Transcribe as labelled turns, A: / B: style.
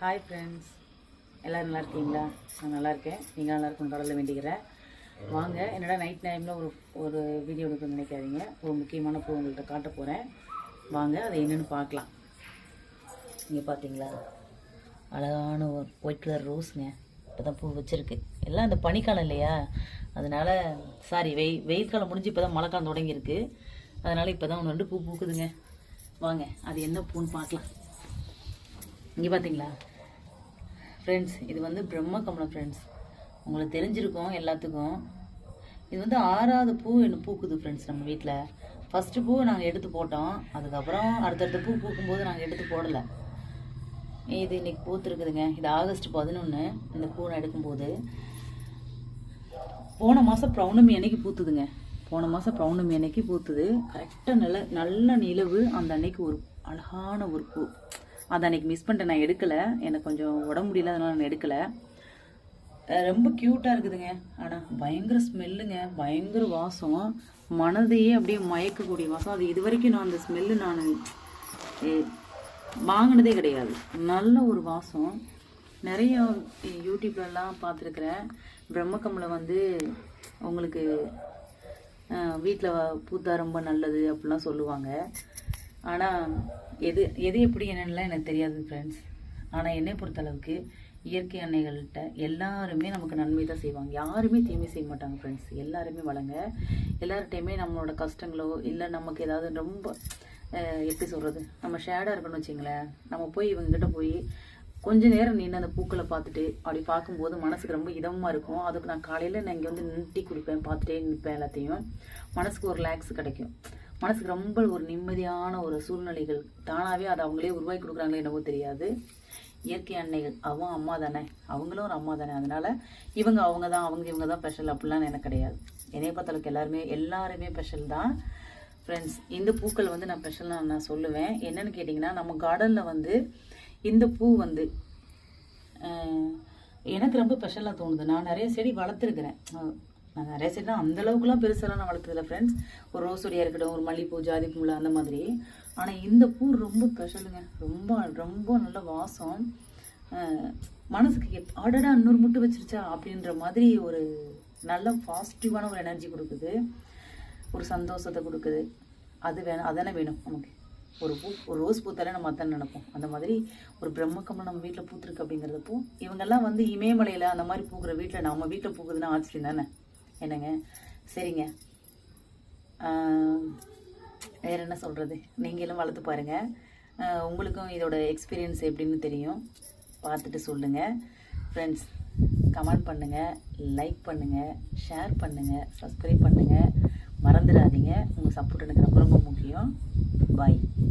A: Hi friends எல்லோரும் நல்லா இருக்கீங்களா? நான் நல்லா இருக்கேன். நீங்கள் நல்லா இருக்கும் கடலில் வேண்டிக்கிறேன் வாங்க என்னடா நைட் டைமில் ஒரு ஒரு வீடியோ எடுக்க நினைக்காதீங்க. ஒரு முக்கியமான பூ உங்கள்கிட்ட காட்ட போகிறேன் வாங்க அதை என்னென்னு பார்க்கலாம். நீங்கள் பார்த்தீங்களா அழகான ஒரு ஒயிட் கலர் ரோஸுங்க இப்போ தான் பூ வச்சுருக்கு. எல்லாம் இந்த பனிக்காலம் இல்லையா? அதனால் சாரி வெய் வெயில் காலம் முடிஞ்சு இப்போ தான் மழை காலம் தொடங்கியிருக்கு. அதனால் இப்போ தான் ஒன்று ரெண்டு பூ பூக்குதுங்க. வாங்க அது என்ன பூன்னு பார்க்கலாம். இங்கே பார்த்தீங்களா ஃப்ரெண்ட்ஸ் இது வந்து பிரம்ம கமலம் ஃப்ரெண்ட்ஸ் உங்களுக்கு தெரிஞ்சிருக்கும் எல்லாத்துக்கும். இது வந்து ஆறாவது பூ என்ன பூக்குது ஃப்ரெண்ட்ஸ் நம்ம வீட்டில் ஃபஸ்ட்டு பூ நாங்கள் எடுத்து போட்டோம். அதுக்கப்புறம் அடுத்தடுத்த பூ பூக்கும்போது நாங்கள் எடுத்து போடலை. இது இன்னைக்கு பூத்துருக்குதுங்க. இது ஆகஸ்ட் பதினொன்று இந்த பூ நான் எடுக்கும்போது போன மாதம் பௌர்ணமி அன்னைக்கு பூத்துதுங்க. போன மாதம் பௌர்ணமி அன்னைக்கு பூத்துது. கரெக்டாக நல்ல நல்ல நிலவு அந்த அன்னைக்கு ஒரு அழகான ஒரு பூ. அதை அன்னைக்கு மிஸ் பண்ணிட்டேன். நான் எடுக்கலை. எனக்கு கொஞ்சம் உடம்பு முடியல அதனால நான் எடுக்கலை. ரொம்ப க்யூட்டாக இருக்குதுங்க. ஆனால் பயங்கர ஸ்மெல்லுங்க பயங்கர வாசம். மனதையே அப்படியே மயக்கக்கூடிய வாசம். அது இது வரைக்கும் நான் அந்த ஸ்மெல்லு நான் வாங்கினதே கிடையாது. நல்ல ஒரு வாசம். நிறைய யூடியூப்லலாம் பார்த்துருக்குறேன். பிரம்மக்கமலை வந்து உங்களுக்கு வீட்டில் பூத்தா ரொம்ப நல்லது அப்படிலாம் சொல்லுவாங்க. ஆனால் எது எது எப்படி என்னென்னலாம் எனக்கு தெரியாது ஃப்ரெண்ட்ஸ் ஆனால் என்னை பொறுத்தளவுக்கு இயற்கை அன்னைகள்கிட்ட எல்லாருமே நமக்கு நன்மை தான் செய்வாங்க. யாருமே தீமை செய்ய மாட்டாங்க ஃப்ரெண்ட்ஸ் எல்லாருமே வளங்க. எல்லார்ட்டையுமே நம்மளோட கஷ்டங்களோ இல்லை நமக்கு ஏதாவது ரொம்ப எப்படி சொல்கிறது நம்ம ஷேடாக இருக்கணும்னு வச்சிங்களேன் நம்ம போய் இவங்ககிட்ட போய் கொஞ்ச நேரம் நின்று அந்த பூக்களை பார்த்துட்டு அப்படி பார்க்கும்போது மனசுக்கு ரொம்ப இதமாக இருக்கும். அதுக்கு நான் காலையில் நான் இங்கே வந்து நின்று டீ குடிப்பேன் பார்த்துட்டே நிற்பேன் எல்லாத்தையும். மனசுக்கு ஒரு ரிலாக்ஸ் கிடைக்கும். மனசுக்கு ரொம்ப ஒரு நிம்மதியான ஒரு சூழ்நிலைகள். தானாகவே அதை அவங்களே உருவாக்கி கொடுக்குறாங்களே என்னவோ தெரியாது. இயற்கை அன்னைகள். அவன் அம்மா தானே. அவங்களும் ஒரு அம்மா தானே. அதனால இவங்க அவங்க தான் அவங்க இவங்க தான் ஸ்பெஷல் அப்படிலாம் எனக்கு கிடையாது. என்னைய பார்த்தளவுக்கு எல்லாருமே எல்லாருமே ஸ்பெஷல் தான். ஃப்ரெண்ட்ஸ் இந்த பூக்கள் வந்து நான் ஸ்பெஷலாக நான் சொல்லுவேன். என்னன்னு கேட்டிங்கன்னா நம்ம கார்டனில் வந்து இந்த பூ வந்து எனக்கு ரொம்ப ஸ்பெஷலாக தோணுது. நான் நிறைய செடி வளர்த்துருக்குறேன். நான் நிறைய செடிலாம் அந்தளவுக்குலாம் அந்த அளவுக்குலாம் பெருசாலாம் நான் வளர்த்ததில்ல ஃப்ரெண்ட்ஸ் ஒரு ரோஸ் செடியாக இருக்கட்டும் ஒரு மல்லிகைப்பூ ஜாதி பூவில் அந்த மாதிரி. ஆனால் இந்த பூ ரொம்ப ஸ்பெஷலுங்க ரொம்ப ரொம்ப நல்ல வாசம். மனசுக்கு எப் ஆடடா இன்னொரு முட்டு வச்சிருச்சா? அப்படின்ற மாதிரி ஒரு நல்ல பாசிட்டிவான ஒரு எனர்ஜி கொடுக்குது. ஒரு சந்தோஷத்தை கொடுக்குது. அது வேணும் அதானே வேணும் நமக்கு? ஒரு பூ ஒரு ரோஸ் பூத்தாலே நம்ம அத்தனை நினைப்போம். அந்த மாதிரி ஒரு பிரம்மக்கமலம் நம்ம வீட்டில் பூத்துருக்கு அப்படிங்கிறதப்போ இவங்கெல்லாம் வந்து இமயமலையில் அந்த மாதிரி பூக்கிற வீட்டில் நம்ம வீட்டில் பூக்குதுன்னா ஆச்சரியம் தானே? என்னங்க? சரிங்க. வேறு என்ன சொல்கிறது நீங்களும் வளர்த்து பாருங்கள் உங்களுக்கும் இதோட எக்ஸ்பீரியன்ஸ் எப்படின்னு தெரியும். பார்த்துட்டு சொல்லுங்கள் ஃப்ரெண்ட்ஸ் கமெண்ட் பண்ணுங்கள் லைக் பண்ணுங்கள் ஷேர் பண்ணுங்கள் சப்ஸ்கிரைப் பண்ணுங்கள் மறந்துடாதீங்க. உங்கள் சப்போர்ட் எனக்கு ரொம்ப ரொம்ப முக்கியம். பாய்